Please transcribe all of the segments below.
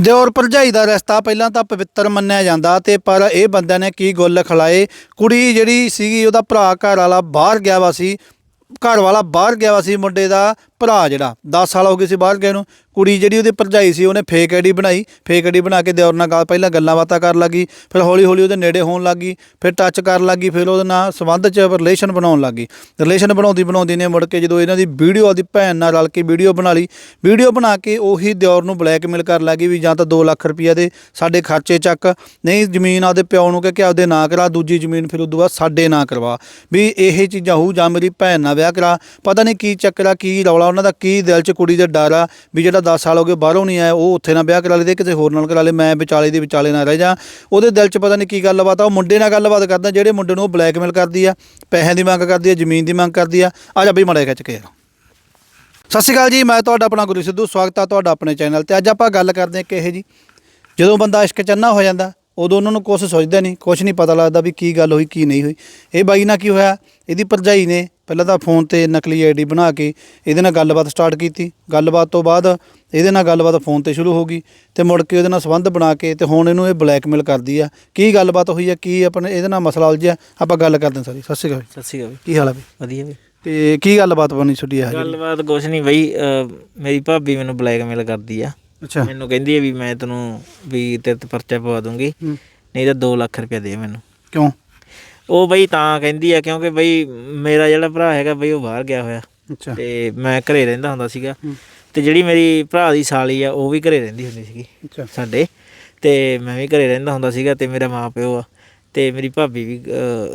ਦਿਓਰ ਭਰਜਾਈ ਦਾ ਰਿਸ਼ਤਾ ਪਹਿਲਾਂ ਤਾਂ ਪਵਿੱਤਰ ਮੰਨਿਆ ਜਾਂਦਾ ਤੇ ਪਰ ਇਹ ਬੰਦਿਆਂ ਨੇ ਕੀ ਗੁੱਲ ਖਲਾਏ? ਕੁੜੀ ਜਿਹੜੀ ਸੀਗੀ, ਉਹਦਾ ਭਰਾ ਘਰ ਵਾਲਾ ਬਾਹਰ ਗਿਆ ਵਾ ਸੀ ਘਰ ਵਾਲਾ ਬਾਹਰ ਗਿਆ ਵਾ ਸੀ ਮੁੰਡੇ ਦਾ ਭਰਾ ਜਿਹੜਾ 10 ਸਾਲ ਹੋ ਗਏ ਸੀ ਬਾਹਰ ਗਏ ਨੂੰ, ਕੁੜੀ ਜਿਹੜੀ ਉਹਦੀ ਭਰਜਾਈ ਸੀ, ਉਹਨੇ ਫੇਕ ਆਈਡੀ ਬਣਾਈ ਫੇਕ ਆਈਡੀ ਬਣਾ ਕੇ ਦਿਓਰ ਨਾਲ ਗੱਲ, ਪਹਿਲਾਂ ਗੱਲਾਂ ਬਾਤਾਂ ਕਰਨ ਲੱਗੀ, ਫਿਰ ਹੌਲੀ ਹੌਲੀ ਉਹਦੇ ਨੇੜੇ ਹੋਣ ਲੱਗੀ, ਫਿਰ ਟੱਚ ਕਰਨ ਲੱਗੀ, ਫਿਰ ਉਹਦੇ ਨਾਲ ਸੰਬੰਧ 'ਚ ਰਿਲੇਸ਼ਨ ਬਣਾਉਣ ਲੱਗੀ। ਰਿਲੇਸ਼ਨ ਬਣਾਉਂਦੀ ਬਣਾਉਂਦੀ ਨੇ ਮੁੜ ਕੇ ਜਦੋਂ ਇਹਨਾਂ ਦੀ ਵੀਡੀਓ ਆਦੀ ਭੈਣ ਨਾਲ ਰਲ ਕੇ ਵੀਡੀਓ ਬਣਾ ਲਈ ਵੀਡੀਓ ਬਣਾ ਕੇ ਉਹੀ ਦਿਓਰ ਨੂੰ ਬਲੈਕਮੇਲ ਕਰਨ ਲੱਗੀ ਵੀ ਜਾਂ ਤਾਂ 2 ਲੱਖ ਰੁਪਈਆ ਦੇ ਸਾਡੇ ਖਰਚੇ ਚੱਕ, ਨਹੀਂ ਜ਼ਮੀਨ ਆਪਦੇ ਪਿਓ ਨੂੰ ਕਹਿ ਕੇ ਆਪਦੇ ਨਾਂ ਕਰਾ, ਦੂਜੀ ਜ਼ਮੀਨ ਫਿਰ ਉਦੋਂ ਬਾਅਦ ਸਾਡੇ ਨਾਂ ਕਰਵਾ। ਵੀ ਇਹ ਚੀਜ਼ਾਂ ਹੋਊ ਜਾਂ ਮੇਰੀ ਭੈਣ ਨਾਲ ਵਿਆਹ ਕਰਾ, ਪਤਾ ਨਹੀਂ ਕੀ ਚੱਕਰ ਕੀ ਰੌਲਾ ਉਹਨਾਂ ਦਾ ਕੀ ਦਿਲ 'ਚ ਕੁੜੀ ਦਾ ਡਰ ਆ ਵੀ ਜਿਹੜਾ 10 ਸਾਲ ਹੋ ਗਏ ਬਾਹਰੋਂ ਨਹੀਂ ਆਇਆ, ਉਹ ਉੱਥੇ ਨਾ ਵਿਆਹ ਕਰਾ ਲੇ ਤੇ ਕਿਸੇ ਹੋਰ ਨਾਲ ਕਰਾ ਲੇ, ਮੈਂ ਵਿਚਾਲੇ ਦੀ ਵਿਚਾਲੇ ਨਾ ਰਹਿ ਜਾ। ਉਹਦੇ ਦਿਲ 'ਚ ਪਤਾ ਨਹੀਂ ਕੀ ਗੱਲਬਾਤ ਆ, ਉਹ ਮੁੰਡੇ ਨਾਲ ਗੱਲਬਾਤ ਕਰਦਾ, ਜਿਹੜੇ ਮੁੰਡੇ ਨੂੰ ਉਹ ਬਲੈਕਮੇਲ ਕਰਦੀ ਆ, ਪੈਸਿਆਂ ਦੀ ਮੰਗ ਕਰਦੀ ਆ, ਜ਼ਮੀਨ ਦੀ ਮੰਗ ਕਰਦੀ ਆ। ਆ ਜਾ ਬਈ ਮੜੇ ਖਿੱਚ ਕੇ ਯਾਰ ਸਤਿ ਸ਼੍ਰੀ ਅਕਾਲ ਜੀ, ਮੈਂ ਤੁਹਾਡਾ ਆਪਣਾ ਗੁਰੂ ਸਿੱਧੂ, ਸਵਾਗਤ ਆ ਤੁਹਾਡਾ ਆਪਣੇ ਚੈਨਲ ਤੇ। ਅੱਜ ਆਪਾਂ ਗੱਲ ਕਰਦੇ ਹਾਂ ਕਿਹੇ ਜੀ ਜਦੋਂ ਬੰਦਾ ਇਸ਼ਕ ਚੰਨਾ ਹੋ ਜਾਂਦਾ ਉਦੋਂ ਉਹਨਾਂ ਨੂੰ ਕੁਛ ਸੋਚਦਾ ਨਹੀਂ ਕੁਛ ਨਹੀਂ ਪਤਾ ਲੱਗਦਾ ਵੀ ਕੀ ਗੱਲ ਹੋਈ ਕੀ ਨਹੀਂ ਹੋਈ। ਇਹ ਬਾਈ ਨਾਲ ਕੀ ਹੋਇਆ? ਇਹਦੀ ਭਰਜਾਈ ਨੇ ਪਹਿਲਾਂ ਤਾਂ ਫੋਨ ਤੇ ਨਕਲੀ ਆਈਡੀ ਬਣਾ ਕੇ ਇਹਦੇ ਨਾਲ ਗੱਲਬਾਤ ਸਟਾਰਟ ਕੀਤੀ। ਗੱਲਬਾਤ ਤੋਂ ਬਾਅਦ ਇਹਦੇ ਨਾਲ ਗੱਲਬਾਤ ਫੋਨ ਤੇ ਸ਼ੁਰੂ ਹੋ ਗਈ ਤੇ ਮੁੜ ਕੇ ਉਹਦੇ ਨਾਲ ਸੰਬੰਧ ਬਣਾ ਕੇ ਤੇ ਹੁਣ ਇਹਨੂੰ ਇਹ ਬਲੈਕਮੇਲ ਕਰਦੀ ਆ। ਕੀ ਗੱਲਬਾਤ ਹੋਈ ਆ ਕੀ ਆਪਣੇ ਇਹਦੇ ਨਾਲ ਮਸਲਾ ਉਲਝਿਆ ਆਪਾਂ ਗੱਲ ਕਰਦੇ ਹਾਂ ਸਾਰੀ। ਸਤਿ ਸ਼੍ਰੀ ਅਕਾਲ ਸਤਿ ਸ਼੍ਰੀ ਅਕਾਲ ਕੀ ਹਾਲ ਆ ਬਈ? ਵਧੀਆ ਵੀ ਤੇ ਕੀ ਗੱਲਬਾਤ ਬਣੀ ਛੁੱਟੀ ਆ ਗੱਲਬਾਤ ਕੁਛ ਨਹੀਂ ਬਈ ਅਹ, ਮੇਰੀ ਭਾਬੀ ਮੈਨੂੰ ਬਲੈਕਮੇਲ ਕਰਦੀ ਆ। ਅੱਛਾ। ਮੈਨੂੰ ਕਹਿੰਦੀ ਹੈ ਵੀ ਮੈਂ ਤੈਨੂੰ ਵੀ ਤੇਰੇ ਤੇ ਪਰਚਾ ਪਵਾ ਦੂੰਗੀ। ਨਹੀਂ ਤਾਂ 2 ਲੱਖ ਰੁਪਇਆ ਦੇ ਮੈਨੂੰ। ਕਿਉਂ? ਉਹ ਬਈ ਤਾਂ ਕਹਿੰਦੀ ਆ ਕਿਉਂਕਿ ਬਈ ਮੇਰਾ ਜਿਹੜਾ ਭਰਾ ਹੈਗਾ ਬਈ ਉਹ ਬਾਹਰ ਗਿਆ ਹੋਇਆ। ਅੱਛਾ। ਤੇ ਮੈਂ ਘਰੇ ਰਹਿੰਦਾ ਹੁੰਦਾ ਸੀਗਾ। ਤੇ ਜਿਹੜੀ ਮੇਰੀ ਭਰਾ ਦੀ ਸਾਲੀ ਆ ਉਹ ਵੀ ਘਰੇ ਰਹਿੰਦੀ ਹੁੰਦੀ ਸੀਗੀ ਅੱਛਾ। ਸਾਡੇ। ਤੇ ਮੈਂ ਵੀ ਘਰੇ ਰਹਿੰਦਾ ਹੁੰਦਾ ਸੀਗਾ ਤੇ ਮੇਰਾ ਮਾਂ ਪਿਓ ਆ। ਤੇ ਮੇਰੀ ਭਾਬੀ ਵੀ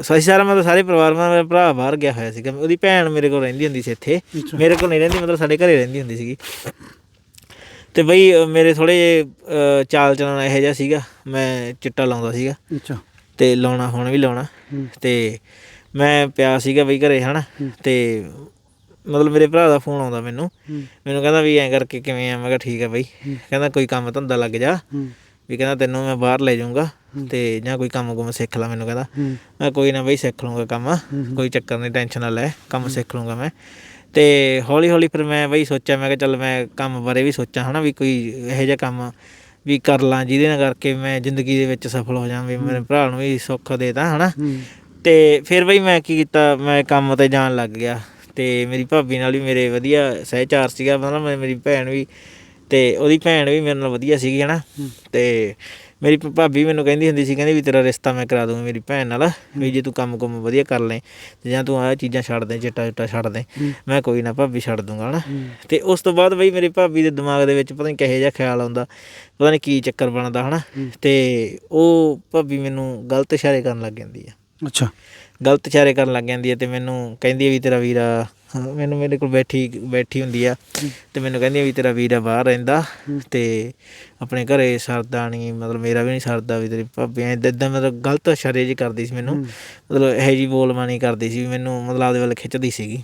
ਅਸੀਂ ਸਾਰਾ ਮਤਲਬ ਸਾਰੇ ਪਰਿਵਾਰ ਨਾਲ ਮੇਰਾ ਭਰਾ ਬਾਹਰ ਗਿਆ ਹੋਇਆ ਸੀਗਾ। ਉਹਦੀ ਭੈਣ ਮੇਰੇ ਕੋਲ ਰਹਿੰਦੀ ਹੁੰਦੀ ਸੀ ਇੱਥੇ। ਮੇਰੇ ਕੋਲ ਨਹੀਂ ਰਹਿੰਦੀ ਮਤਲਬ ਸਾਡੇ ਘਰੇ ਰਹਿੰਦੀ ਹੁੰਦੀ ਸੀਗੀ। ਤੇ ਬਈ ਮੇਰੇ ਥੋੜੇ ਜਿਹੇ ਚਾਲ ਚਲਣ ਇਹੋ ਜਿਹਾ ਸੀਗਾ। ਮੈਂ ਚਿੱਟਾ ਲਾਉਂਦਾ ਸੀਗਾ। ਅੱਛਾ। ਤੇ ਲਾਉਣਾ ਹੁਣ ਵੀ ਲਾਉਣਾ। ਤੇ ਮੈਂ ਪਿਆ ਸੀਗਾ ਬਈ ਘਰੇ ਹਨਾ। ਤੇ ਮਤਲਬ ਮੇਰੇ ਭਰਾ ਦਾ ਫੋਨ ਆਉਂਦਾ ਮੈਨੂੰ। ਮੈਨੂੰ ਕਹਿੰਦਾ ਵੀ ਐਂ ਕਰਕੇ ਕਿਵੇਂ ਆ? ਮੈਂ ਕਿਹਾ ਠੀਕ ਆ ਬਈ। ਕਹਿੰਦਾ ਕੋਈ ਕੰਮ ਧੰਦਾ ਲੱਗ ਜਾ। ਵੀ ਕਹਿੰਦਾ ਤੈਨੂੰ ਮੈਂ ਬਾਹਰ ਲੈ ਜਾਊਂਗਾ ਤੇ ਜਾਂ ਕੋਈ ਕੰਮ ਕੁਮ ਸਿੱਖ ਲੈ ਮੈਨੂੰ ਕਹਿੰਦਾ। ਮੈਂ ਕੋਈ ਨਾ ਬਈ ਸਿੱਖ ਲੂੰਗਾ ਕੰਮ। ਕੋਈ ਚੱਕਰ ਨਹੀਂ ਟੈਨਸ਼ਨ ਨਾ ਲੈ। ਕੰਮ ਸਿੱਖ ਲੂੰਗਾ ਮੈਂ। ਤੇ ਹੌਲੀ ਹੌਲੀ ਫਿਰ ਮੈਂ ਬਈ ਸੋਚਿਆ ਮੈਂ ਕਿਹਾ ਚੱਲ ਮੈਂ ਕੰਮ ਬਾਰੇ ਵੀ ਸੋਚਾਂ ਹਨਾ ਵੀ ਕੋਈ ਇਹੋ ਜਿਹਾ ਕੰਮ ਵੀ ਕਰ ਲਾਂ ਜਿਹਦੇ ਨਾਲ ਕਰਕੇ ਮੈਂ ਜ਼ਿੰਦਗੀ ਦੇ ਵਿੱਚ ਸਫਲ ਹੋ ਜਾਵਾਂ ਵੀ ਮੇਰੇ ਭਰਾ ਨੂੰ ਵੀ ਸੁੱਖ ਦੇਤਾ ਹਨਾ। ਹੂੰ। ਤੇ ਫਿਰ ਬਈ ਮੈਂ ਕੀ ਕੀਤਾ ਮੈਂ ਕੰਮ ਤੇ ਜਾਣ ਲੱਗ ਗਿਆ ਤੇ ਮੇਰੀ ਭਾਬੀ ਨਾਲ ਵੀ ਮੇਰੇ ਵਧੀਆ ਸਹਿਚਾਰ ਸੀਗਾ ਮਤਲਬ ਮੇਰੀ ਭੈਣ ਵੀ ਤੇ ਉਹਦੀ ਭੈਣ ਵੀ ਮੇਰੇ ਨਾਲ ਵਧੀਆ ਸੀਗੀ ਹਨਾ। ਤੇ ਮੇਰੀ ਭਾਬੀ ਮੈਨੂੰ ਕਹਿੰਦੀ ਹੁੰਦੀ ਸੀ ਕਹਿੰਦੀ ਵੀ ਤੇਰਾ ਰਿਸ਼ਤਾ ਮੈਂ ਕਰਾ ਦੂੰਗੀ ਮੇਰੀ ਭੈਣ ਨਾਲ ਵੀ ਜੇ ਤੂੰ ਕੰਮ ਕੁਮ ਵਧੀਆ ਕਰ ਲੈ ਤੇ ਜਾਂ ਤੂੰ ਆਹ ਚੀਜ਼ਾਂ ਛੱਡ ਦੇ ਚਿੱਟਾ ਚੁੱਟਾ ਛੱਡ ਦੇ। ਮੈਂ ਕੋਈ ਨਾ ਭਾਬੀ ਛੱਡ ਦੂੰਗਾ ਹਨਾ। ਤੇ ਉਸ ਤੋਂ ਬਾਅਦ ਬਈ ਮੇਰੀ ਭਾਬੀ ਦੇ ਦਿਮਾਗ ਦੇ ਵਿੱਚ ਪਤਾ ਨਹੀਂ ਕਿਹੋ ਜਿਹਾ ਖਿਆਲ ਆਉਂਦਾ ਪਤਾ ਨਹੀਂ ਕੀ ਚੱਕਰ ਬਣਦਾ ਹਨਾ। ਤੇ ਉਹ ਭਾਬੀ ਮੈਨੂੰ ਗਲਤ ਇਸ਼ਾਰੇ ਕਰਨ ਲੱਗ ਜਾਂਦੀ ਆ। ਅੱਛਾ। ਗਲਤ ਇਸ਼ਾਰੇ ਕਰਨ ਲੱਗ ਜਾਂਦੀ ਹੈ ਤੇ ਮੈਨੂੰ ਕਹਿੰਦੀ ਹੈ ਵੀ ਤੇਰਾ ਵੀਰਾ ਮੈਨੂੰ ਮੇਰੇ ਕੋਲ ਬੈਠੀ ਬੈਠੀ ਹੁੰਦੀ ਆ ਤੇ ਮੈਨੂੰ ਕਹਿੰਦੀ ਵੀ ਤੇਰਾ ਵੀਰਾ ਬਾਹਰ ਰਹਿੰਦਾ ਤੇ ਆਪਣੇ ਘਰੇ ਸਰਦਾ ਨਹੀਂ ਮਤਲਬ ਮੇਰਾ ਵੀ ਨਹੀਂ ਸਰਦਾ ਵੀ ਤੇਰੀ ਭਾਬੀ ਐ ਇਦਾਂ ਮਤਲਬ ਗਲਤ ਇਸ਼ਾਰੇ ਜੀ ਕਰਦੀ ਸੀ ਮੈਨੂੰ। ਮਤਲਬ ਇਹ ਜੀ ਬੋਲਬਾਣੀ ਕਰਦੀ ਸੀ ਵੀ ਮੈਨੂੰ ਮਤਲਬ ਆਪਦੇ ਵੱਲ ਖਿੱਚਦੀ ਸੀਗੀ।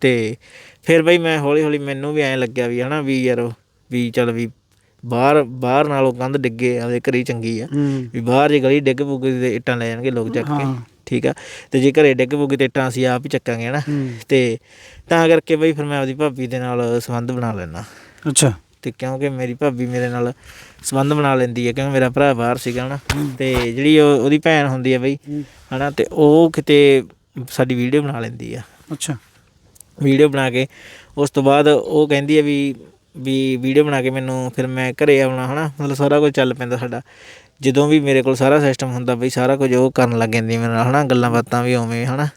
ਤੇ ਫਿਰ ਬਈ ਮੈਂ ਹੌਲੀ ਹੌਲੀ ਮੈਨੂੰ ਵੀ ਐਂ ਲੱਗਿਆ ਵੀ ਹਨਾ ਵੀ ਯਾਰ ਵੀ ਚੱਲ ਵੀ ਬਾਹਰ ਬਾਹਰ ਨਾਲੋਂ ਕੰਧ ਡਿੱਗੇ ਆਪਦੇ ਘਰੇ ਹੀ ਚੰਗੀ ਆ। ਵੀ ਬਾਹਰ ਜੇ ਗਲੀ ਡਿੱਗ ਪੂਗੀ ਤੇ ਇੱਟਾਂ ਲੈ ਜਾਣਗੇ ਲੋਕ ਚੱਕ ਕੇ। ਠੀਕ ਆ? ਤੇ ਜੇ ਘਰੇ ਡਿੱਗ ਪੂਗੀ ਤੇ ਇੱਟਾਂ ਅਸੀਂ ਆਪ ਹੀ ਚੱਕਾਂਗੇ ਹਨਾ? ਤੇ ਤਾਂ ਕਰਕੇ ਬਈ ਫਿਰ ਮੈਂ ਆਪਦੀ ਭਾਬੀ ਦੇ ਨਾਲ ਸੰਬੰਧ ਬਣਾ ਲੈਣਾ ਅੱਛਾ। ਤੇ ਕਿਉਂਕਿ ਮੇਰੀ ਭਾਬੀ ਮੇਰੇ ਨਾਲ ਸੰਬੰਧ ਬਣਾ ਲੈਂਦੀ ਹੈ ਕਿਉਂਕਿ ਮੇਰਾ ਭਰਾ ਬਾਹਰ ਸੀਗਾ ਹਨਾ? ਤੇ ਜਿਹੜੀ ਉਹ- ਉਹਦੀ ਭੈਣ ਹੁੰਦੀ ਹੈ ਬਈ ਹਨਾ? ਤੇ ਉਹ ਕਿਤੇ ਸਾਡੀ ਵੀਡੀਓ ਬਣਾ ਲੈਂਦੀ ਆ। ਅੱਛਾ। ਵੀਡੀਓ ਬਣਾ ਕੇ ਉਸ ਤੋਂ ਬਾਅਦ ਉਹ ਕਹਿੰਦੀ ਹੈ ਵੀ ਵੀ ਵੀਡੀਓ ਬਣਾ ਕੇ ਮੈਨੂੰ ਫਿਰ ਮੈਂ ਘਰੇ ਆਉਣਾ ਹਨਾ? ਮਤਲਬ ਸਾਰਾ ਕੁਝ ਚੱਲ ਪੈਂਦਾ ਸਾਡਾ। ਜਦੋਂ ਵੀ ਮੇਰੇ ਕੋਲ ਸਾਰਾ ਸਿਸਟਮ ਹੁੰਦਾ ਬਈ ਸਾਰਾ ਕੁਝ ਉਹ ਕਰਨ ਲੱਗ ਜਾਂਦੀ ਮੇਰੇ ਨਾਲ ਹਨਾ? ਗੱਲਾਂ ਬਾਤਾਂ ਵੀ ਉਵੇਂ ਹਨਾ?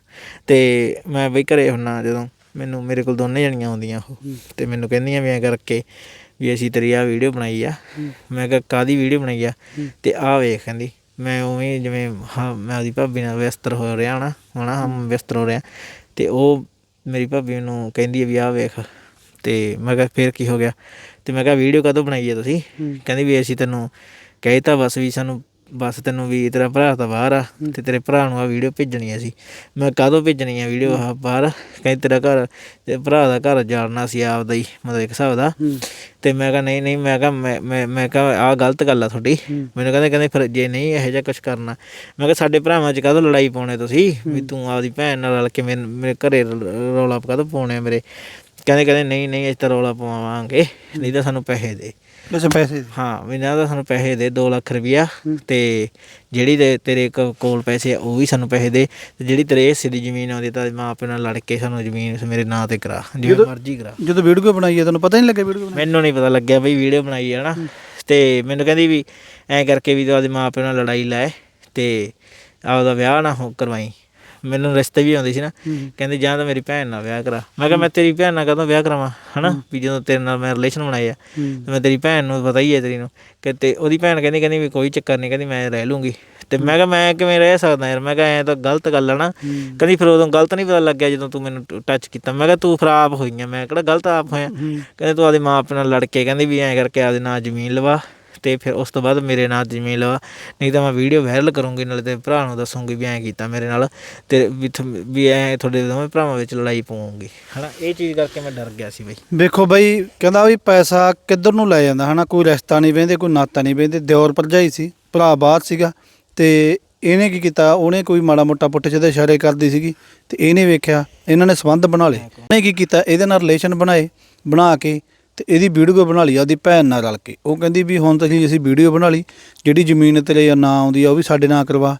ਤੇ ਮੈਂ ਬਈ ਘਰੇ ਹੁੰਨਾ ਜਦੋਂ ਮੈਨੂੰ ਮੇਰੇ ਕੋਲ ਦੋਨੇ ਜਣੀਆਂ ਆਉਂਦੀਆਂ ਉਹ। ਤੇ ਮੈਨੂੰ ਕਹਿੰਦੀਆਂ ਵੀ ਐਂ ਕਰਕੇ ਵੀ ਅਸੀਂ ਤੇਰੀ ਆ ਵੀਡੀਓ ਬਣਾਈ ਆ। ਮੈਂ ਕਿਹਾ ਕਾਦੀ ਵੀਡੀਓ ਬਣਾਈ ਆ? ਤੇ ਆ ਵੇਖ ਕਹਿੰਦੀ ਮੈਂ ਉਵੇਂ ਜਿਵੇਂ ਹਾਂ ਮੈਂ ਉਹਦੀ ਭਾਬੀ ਨਾਲ ਵਿਅਸਤ ਹੋ ਰਿਹਾ ਹਨਾ? ਹਨਾ ਹਮ ਵਿਅਸਤ ਹੋ ਰਿਹਾ। ਤੇ ਉਹ ਮੇਰੀ ਭਾਬੀ ਨੂੰ ਕਹਿੰਦੀ ਹੈ ਵੀ ਆਹ ਵੇਖ। ਤੇ ਮੈਂ ਕਿਹਾ ਫੇਰ ਕੀ ਹੋ ਗਿਆ। ਤੇ ਮੈਂ ਕਿਹਾ ਵੀਡੀਓ ਕਦੋਂ ਬਣਾਈ ਹੈ। ਤੁਸੀਂ ਕਹਿੰਦੀ ਵੀ ਅਸੀਂ ਤੈਨੂੰ ਕਹੀ ਤਾਂ ਬਸ ਵੀ ਸਾਨੂੰ ਬਸ ਤੈਨੂੰ ਵੀ ਤੇਰਾ ਭਰਾ ਤਾਂ ਬਾਹਰ ਆ ਤੇ ਤੇਰੇ ਭਰਾ ਨੂੰ ਆ ਵੀਡੀਓ ਭੇਜਣੀ ਆ ਸੀ ਮੈਂ ਕਦੋਂ ਭੇਜਣੀ ਆ ਵੀਡੀਓ ਆ ਬਾਹਰ? ਕਹਿੰਦੀ ਤੇਰਾ ਘਰ ਤੇ ਭਰਾ ਦਾ ਘਰ ਜਾਣਨਾ ਸੀ ਆਪਦਾ ਹੀ ਮਤਲਬ ਇੱਕ ਹਿਸਾਬ ਦਾ। ਤੇ ਮੈਂ ਕਿਹਾ ਨਹੀਂ ਨਹੀਂ ਮੈਂ ਕਿਹਾ ਮੈਂ ਮੈਂ ਮੈਂ ਕਿਹਾ ਆਹ ਗਲਤ ਗੱਲ ਆ ਤੁਹਾਡੀ। ਮੈਨੂੰ ਕਹਿੰਦੇ ਕਹਿੰਦੇ ਫਿਰ ਜੇ ਨਹੀਂ ਇਹੋ ਜਿਹਾ ਕੁਝ ਕਰਨਾ ਮੈਂ ਕਿਹਾ ਸਾਡੇ ਭਰਾਵਾਂ 'ਚ ਕਾਹਦੋਂ ਲੜਾਈ ਪਾਉਣੇ ਤੁਸੀਂ? ਵੀ ਤੂੰ ਆਪਦੀ ਭੈਣ ਨਾਲ ਰਲ ਕੇ ਮੇਰੇ ਘਰੇ ਰੌਲਾ ਕਾਹਦੋਂ ਪਾਉਣੇ ਆ ਮੇਰੇ? ਕਹਿੰਦੇ ਕਹਿੰਦੇ ਨਹੀਂ ਨਹੀਂ ਇਸ ਤਾਂ ਰੌਲਾ ਪਵਾਵਾਂਗੇ ਨਹੀਂ ਤਾਂ ਸਾਨੂੰ ਪੈਸੇ ਦੇ। ਕਿਸੇ ਪੈਸੇ ਹਾਂ ਵੀ ਨਾ ਤਾਂ ਸਾਨੂੰ ਪੈਸੇ ਦੇ 2 ਲੱਖ ਰੁਪਈਆ ਤੇ ਜਿਹੜੀ ਤੇ ਤੇਰੇ ਕੋ- ਕੋਲ ਪੈਸੇ ਆ ਉਹ ਵੀ ਸਾਨੂੰ ਪੈਸੇ ਦੇ। ਤੇ ਜਿਹੜੀ ਤੇਰੇ ਹਿੱਸੇ ਦੀ ਜ਼ਮੀਨ ਆਉਂਦੀ ਤਾਂ ਮਾਂ ਪਿਓ ਨਾਲ ਲੜ ਕੇ ਸਾਨੂੰ ਜ਼ਮੀਨ ਮੇਰੇ ਨਾਂ ਤੇ ਕਰਾ ਜਿਵੇਂ ਮਰਜ਼ੀ ਕਰਾ। ਜਦੋਂ ਵੀਡੀਓ ਬਣਾਈ ਹੈ ਤੁਹਾਨੂੰ ਪਤਾ ਨਹੀਂ ਲੱਗਿਆ ਵੀਡੀਓ ਬਣਾਈ? ਮੈਨੂੰ ਨਹੀਂ ਪਤਾ ਲੱਗਿਆ ਬਈ ਵੀਡੀਓ ਬਣਾਈ ਹੈ ਨਾ। ਤੇ ਮੈਨੂੰ ਕਹਿੰਦੀ ਵੀ ਐਂ ਕਰਕੇ ਵੀ ਤੂੰ ਆਪਦੇ ਮਾਂ ਪਿਓ ਨਾਲ ਲੜਾਈ ਲੈ ਤੇ ਆਪਦਾ ਵਿਆਹ ਨਾ ਹੋ ਕਰਵਾਈ। ਮੈਨੂੰ ਰਿਸ਼ਤੇ ਵੀ ਆਉਂਦੇ ਸੀ ਨਾ। ਕਹਿੰਦੇ ਜਾਂ ਤਾਂ ਮੇਰੀ ਭੈਣ ਨਾਲ ਵਿਆਹ ਕਰਾ। ਮੈਂ ਕਿਹਾ ਮੈਂ ਤੇਰੀ ਭੈਣ ਨਾਲ ਕਦੋਂ ਵਿਆਹ ਕਰਾਵਾਂ ਹਨਾ? ਵੀ ਜਦੋਂ ਤੇਰੇ ਨਾਲ ਮੈਂ ਰਿਲੇਸ਼ਨ ਬਣਾਏ ਆ ਤੇ ਮੈਂ ਤੇਰੀ ਭੈਣ ਨੂੰ ਪਤਾ ਹੀ ਹੈ ਤੇਰੀ ਨੂੰ। ਕਿ ਤੇ ਉਹਦੀ ਭੈਣ ਕਹਿੰਦੀ ਕਹਿੰਦੀ ਵੀ ਕੋਈ ਚੱਕਰ ਨਹੀਂ ਕਹਿੰਦੀ ਮੈਂ ਰਹਿ ਲੂੰਗੀ। ਤੇ ਮੈਂ ਕਿਹਾ ਮੈਂ ਕਿਵੇਂ ਰਹਿ ਸਕਦਾ ਯਾਰ? ਮੈਂ ਕਿਹਾ ਐ ਤਾਂ ਗਲਤ ਗੱਲ ਆ ਨਾ। ਕਹਿੰਦੀ ਫਿਰ ਉਦੋਂ ਗਲਤ ਨਹੀਂ ਪਤਾ ਲੱਗਿਆ ਜਦੋਂ ਤੂੰ ਮੈਨੂੰ ਟੱਚ ਕੀਤਾ। ਮੈਂ ਕਿਹਾ ਤੂੰ ਆਪ ਹੋਈਆਂ। ਮੈਂ ਕਿਹੜਾ ਗਲਤ ਆਪ ਹੋਇਆ? ਕਹਿੰਦੇ ਤੂੰ ਆਪਦੇ ਮਾਂ ਪਿਓ ਨਾਲ ਲੜ ਕੇ ਕਹਿੰਦੀ ਵੀ ਐਂ ਕਰਕੇ ਆਪਦੇ ਨਾਂ ਜ਼ਮੀਨ ਲਵਾ। ਤੇ ਫਿਰ ਉਸ ਤੋਂ ਬਾਅਦ ਮੇਰੇ ਨਾਂ ਜ਼ਮੀਨ ਲਵਾ ਨਹੀਂ ਤਾਂ ਮੈਂ ਵੀਡੀਓ ਵਾਇਰਲ ਕਰੂੰਗੀ ਨਾਲੇ ਤੇ ਭਰਾ ਨੂੰ ਦੱਸੂੰਗੀ ਵੀ ਐਂ ਕੀਤਾ ਮੇਰੇ ਨਾਲ ਤੇ ਵੀ ਥ- ਵੀ ਐਂ ਤੁਹਾਡੇ ਦੋਵੇਂ ਭਰਾਵਾਂ ਵਿੱਚ ਲੜਾਈ ਪਾਉਂਗੀ ਹਨਾ ਇਹ ਚੀਜ਼ ਕਰਕੇ ਮੈਂ ਡਰ ਗਿਆ ਸੀ ਬਈ। ਵੇਖੋ ਬਈ ਕਹਿੰਦਾ ਵੀ ਪੈਸਾ ਕਿੱਧਰ ਨੂੰ ਲੈ ਜਾਂਦਾ ਹਨਾ ਕੋਈ ਰਿਸ਼ਤਾ ਨਹੀਂ ਵੇਂਦੇ ਕੋਈ ਨਾਤਾ ਨਹੀਂ ਵੇਂਦੇ ਦਿਓਰ ਭਰਜਾਈ ਸੀ ਭਰਾ ਬਾਹਰ ਸੀਗਾ ਤੇ ਇਹਨੇ ਕੀ ਕੀਤਾ ਉਹਨੇ ਕੋਈ ਮਾੜਾ ਮੋਟਾ ਪੁੱਠ ਜਿਹੇ ਇਸ਼ਾਰੇ ਕਰਦੀ ਸੀਗੀ ਤੇ ਇਹਨੇ ਵੇਖਿਆ ਇਹਨਾਂ ਨੇ ਸੰਬੰਧ ਬਣਾ ਲਏ। ਇਹਨੇ ਕੀ ਕੀਤਾ ਇਹਦੇ ਨਾਲ ਰਿਲੇਸ਼ਨ ਬਣਾਏ ਬਣਾ ਕੇ ਤੇ ਇਹਦੀ ਵੀਡੀਓ ਬਣਾ ਲਈ ਆਪਦੀ ਭੈਣ ਨਾਲ ਰਲ ਕੇ। ਉਹ ਕਹਿੰਦੀ ਵੀ ਹੁਣ ਤਾਂ ਅਸੀਂ ਵੀਡੀਓ ਬਣਾ ਲਈ, ਜਿਹੜੀ ਜ਼ਮੀਨ ਤੇਰੇ ਨਾਂ ਆਉਂਦੀ ਆ, ਉਹ ਵੀ ਸਾਡੇ ਨਾਂ ਕਰਵਾ।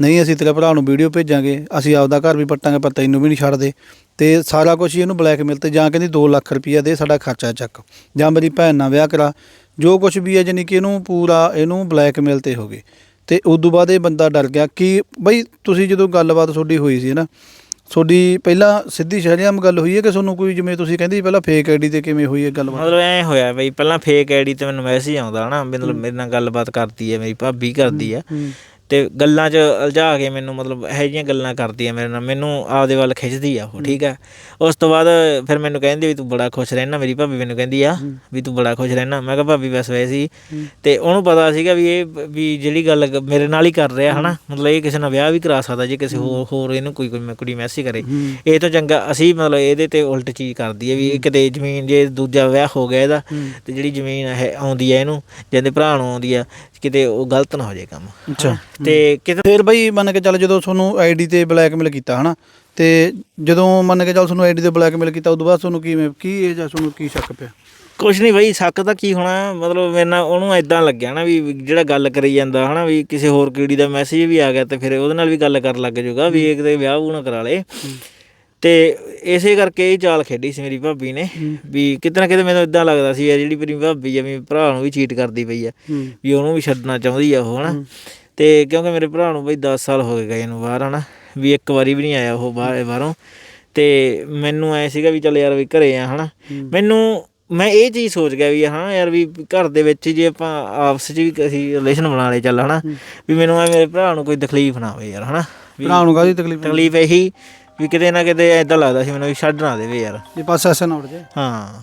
ਨਹੀਂ, ਅਸੀਂ ਤੇਰੇ ਭਰਾ ਨੂੰ ਵੀਡੀਓ ਭੇਜਾਂਗੇ, ਅਸੀਂ ਆਪਦਾ ਘਰ ਵੀ ਪੱਟਾਂਗੇ, ਪਰ ਤੈਨੂੰ ਵੀ ਨਹੀਂ ਛੱਡਦੇ ਤੇ ਸਾਰਾ ਕੁਝ ਇਹਨੂੰ ਬਲੈਕਮੇਲ ਤੇ ਜਾਂ ਕਹਿੰਦੀ 2 ਲੱਖ ਰੁਪਈਆ ਦੇ ਸਾਡਾ ਖਰਚਾ ਚੱਕ। ਜਾਂ ਮੇਰੀ ਭੈਣ ਨਾਲ ਵਿਆਹ ਕਰਾ। ਜੋ ਕੁਝ ਵੀ ਹੈ ਜਾਨੀ ਕਿ ਇਹਨੂੰ ਪੂਰਾ ਇਹਨੂੰ ਬਲੈਕਮੇਲ ਤੇ ਹੋ ਗਏ। ਤੇ ਉਦੋਂ ਬਾਅਦ ਇਹ ਬੰਦਾ ਡਰ ਗਿਆ ਕਿ ਬਈ ਤੁਸੀਂ ਜਦੋਂ ਗੱਲਬਾਤ ਤੁਹਾਡੀ ਹੋਈ ਸੀ ਨਾ ਤੁਹਾਡੀ ਪਹਿਲਾਂ ਸਿੱਧੀ ਸ਼ਰਿਆਮ ਗੱਲ ਹੋਈ ਹੈ ਕਿ ਤੁਹਾਨੂੰ ਕੋਈ ਜਿਵੇਂ ਤੁਸੀਂ ਕਹਿੰਦੇ ਸੀ ਪਹਿਲਾਂ ਫੇਕ ਆਈਡੀ ਤੇ ਕਿਵੇਂ ਹੋਈ ਹੈ ਗੱਲਬਾਤ? ਮਤਲਬ ਐ ਹੋਇਆ ਬਈ ਪਹਿਲਾਂ ਫੇਕ ਆਈਡੀ ਤੇ ਮੈਨੂੰ ਮੈਸੇਜ ਆਉਂਦਾ ਹਨਾ ਮਤਲਬ ਮੇਰੇ ਨਾਲ ਗੱਲਬਾਤ ਕਰਦੀ ਹੈ ਮੇਰੀ ਭਾਬੀ ਕਰਦੀ ਆ ਤੇ ਗੱਲਾਂ 'ਚ ਉਲਝਾ ਕੇ ਮੈਨੂੰ ਮਤਲਬ ਇਹੋ ਜਿਹੀਆਂ ਗੱਲਾਂ ਕਰਦੀ ਆ ਮੇਰੇ ਨਾਲ। ਮੈਨੂੰ ਆਪਦੇ ਵੱਲ ਖਿੱਚਦੀ ਆ ਉਹ, ਠੀਕ ਹੈ ਉਸ ਤੋਂ ਬਾਅਦ ਫਿਰ ਮੈਨੂੰ ਕਹਿੰਦੀ ਵੀ ਤੂੰ ਬੜਾ ਖੁਸ਼ ਰਹਿਣਾ ਮੇਰੀ ਭਾਬੀ। ਮੈਨੂੰ ਕਹਿੰਦੀ ਆ ਵੀ ਤੂੰ ਬੜਾ ਖੁਸ਼ ਰਹਿਣਾ। ਮੈਂ ਕਿਹਾ ਭਾਬੀ ਬਸ ਵੈਸੇ ਹੀ। ਤੇ ਉਹਨੂੰ ਪਤਾ ਸੀਗਾ ਵੀ ਇਹ ਵੀ ਜਿਹੜੀ ਗੱਲ ਮੇਰੇ ਨਾਲ ਹੀ ਕਰ ਰਿਹਾ, ਹਨਾ? ਮਤਲਬ ਇਹ ਕਿਸੇ ਨਾਲ ਵਿਆਹ ਵੀ ਕਰਾ ਸਕਦਾ ਜੇ ਕਿਸੇ ਹੋਰ ਹੋਰ ਇਹਨੂੰ ਕੋਈ ਕੋਈ ਮੈਂ ਕੁੜੀ ਮੈਸੇਜ ਕਰੇ। ਇਹ ਤੋਂ ਚੰਗਾ ਅਸੀਂ ਮਤਲਬ ਇਹਦੇ ਤੇ ਉਲਟ ਚੀਜ਼ ਕਰਦੀ ਹੈ ਵੀ ਇਹ ਕਿਤੇ ਜ਼ਮੀਨ ਜੇ ਦੂਜਾ ਵਿਆਹ ਹੋ ਗਿਆ ਇਹਦਾ, ਤੇ ਜਿਹੜੀ ਜ਼ਮੀਨ ਹੈ ਆਉਂਦੀ ਹੈ ਇਹਨੂੰ, ਜਿਹਦੇ ਭਰਾ ਨੂੰ ਆਉਂਦੀ ਆ ਕਿਤੇ ਉਹ ਗਲਤ ਨਾ ਹੋ ਜਾਏ ਕੰਮ। ਅੱਛਾ। ਤੇ ਕਿਤੇ ਫਿਰ ਬਈ ਮੰਨ ਕੇ ਚੱਲ ਜਦੋਂ ਤੁਹਾਨੂੰ ਆਈਡੀ ਤੇ ਬਲੈਕਮੇਲ ਕੀਤਾ ਹਨਾ? ਤੇ ਜਦੋਂ ਮੰਨ ਕੇ ਚੱਲ ਤੁਹਾਨੂੰ ਆਈਡੀ ਤੇ ਬਲੈਕਮੇਲ ਕੀਤਾ ਉਦੋਂ ਬਾਅਦ ਤੁਹਾਨੂੰ ਕਿਵੇਂ ਕੀ ਇਹ ਜਾਂ ਤੁਹਾਨੂੰ ਕੀ ਸ਼ੱਕ ਪਿਆ? ਕੁਛ ਨਹੀਂ ਬਈ ਸ਼ੱਕ ਤਾਂ ਕੀ ਹੋਣਾ? ਮਤਲਬ ਮੇਰੇ ਨਾਲ ਉਹਨੂੰ ਐਦਾਂ ਲੱਗਿਆ ਨਾ ਵੀ ਜਿਹੜਾ ਗੱਲ ਕਰੀ ਜਾਂਦਾ ਹਨਾ? ਵੀ ਕਿਸੇ ਹੋਰ ਕੀੜੀ ਦਾ ਮੈਸੇਜ ਵੀ ਆ ਗਿਆ ਤੇ ਫਿਰ ਉਹਦੇ ਨਾਲ ਵੀ ਗੱਲ ਕਰਨ ਲੱਗ ਜਾਊਗਾ ਵੀ ਇਹ ਕਿਤੇ ਵਿਆਹ ਨਾ ਕਰਾ ਲੇ। ਤੇ ਇਸੇ ਕਰਕੇ ਇਹ ਚਾਲ ਖੇਡੀ ਸੀ ਮੇਰੀ ਭਾਬੀ ਨੇ ਵੀ ਕਿਤੇ ਨਾ ਕਿਤੇ ਮੈਨੂੰ ਇਦਾਂ ਲੱਗਦਾ ਸੀ ਯਾਰ ਜਿਹੜੀ ਮੇਰੀ ਭਾਬੀ ਆ ਵੀ ਭਰਾ ਨੂੰ ਵੀ ਚੀਟ ਕਰਦੀ ਪਈ ਆ ਵੀ ਉਹਨੂੰ ਵੀ ਛੱਡਣਾ ਚਾਹੁੰਦੀ ਆ ਉਹ ਹਨਾ। ਤੇ ਕਿਉਂਕਿ ਮੇਰੇ ਭਰਾ ਨੂੰ ਬਈ 10 ਸਾਲ ਹੋ ਗਏ ਗਏ ਨੂੰ ਬਾਹਰ ਹਨਾ ਵੀ ਇੱਕ ਵਾਰੀ ਵੀ ਨਹੀਂ ਆਇਆ ਉਹ ਬਾਹਰ ਬਾਹਰੋਂ। ਤੇ ਮੈਨੂੰ ਐ ਸੀਗਾ ਵੀ ਚੱਲ ਯਾਰ ਵੀ ਘਰੇ ਆ ਹਨਾ। ਮੈਨੂੰ ਮੈਂ ਇਹ ਚੀਜ਼ ਸੋਚ ਗਿਆ ਵੀ ਹਾਂ ਯਾਰ ਵੀ ਘਰ ਦੇ ਵਿੱਚ ਜੇ ਆਪਾਂ ਆਪਸ ਵਿੱਚ ਵੀ ਅਸੀਂ ਰਿਲੇਸ਼ਨ ਬਣਾ ਲਏ ਚੱਲ ਹਨਾ। ਵੀ ਮੈਨੂੰ ਐ ਮੇਰੇ ਭਰਾ ਨੂੰ ਕੋਈ ਤਕਲੀਫ ਨਾ ਹੋਵੇ ਯਾਰ ਹਨਾ। ਭਰਾ ਨੂੰ ਕਾਹਦੀ ਤਕਲੀਫ ਤਕਲੀਫ ਇਹੀ ਵੀ ਕਿਤੇ ਨਾ ਕਿਤੇ ਐਦਾਂ ਲੱਗਦਾ ਸੀ ਮੈਨੂੰ ਵੀ ਛੱਡ ਨਾ ਦੇਵੇ ਯਾਰ। ਜੇ ਪਾਸੇ ਐਸੇ ਨਾ ਉੜ ਜਾਏ। ਹਾਂ।